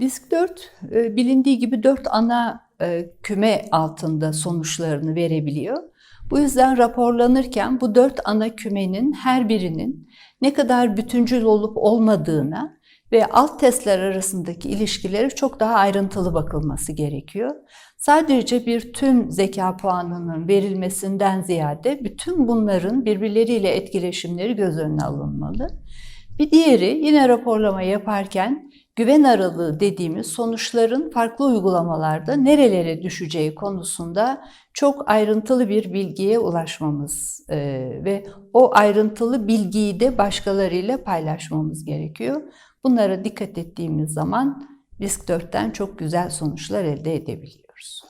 Disk 4 e, bilindiği gibi 4 ana e, küme altında sonuçlarını verebiliyor. Bu yüzden raporlanırken bu 4 ana kümenin her birinin ne kadar bütüncül olup olmadığına ve alt testler arasındaki ilişkileri çok daha ayrıntılı bakılması gerekiyor. Sadece bir tüm zeka puanının verilmesinden ziyade bütün bunların birbirleriyle etkileşimleri göz önüne alınmalı. Bir diğeri yine raporlama yaparken güven aralığı dediğimiz sonuçların farklı uygulamalarda nerelere düşeceği konusunda çok ayrıntılı bir bilgiye ulaşmamız e, ve o ayrıntılı bilgiyi de başkalarıyla paylaşmamız gerekiyor. Bunlara dikkat ettiğimiz zaman risk 4'ten çok güzel sonuçlar elde edebiliyoruz.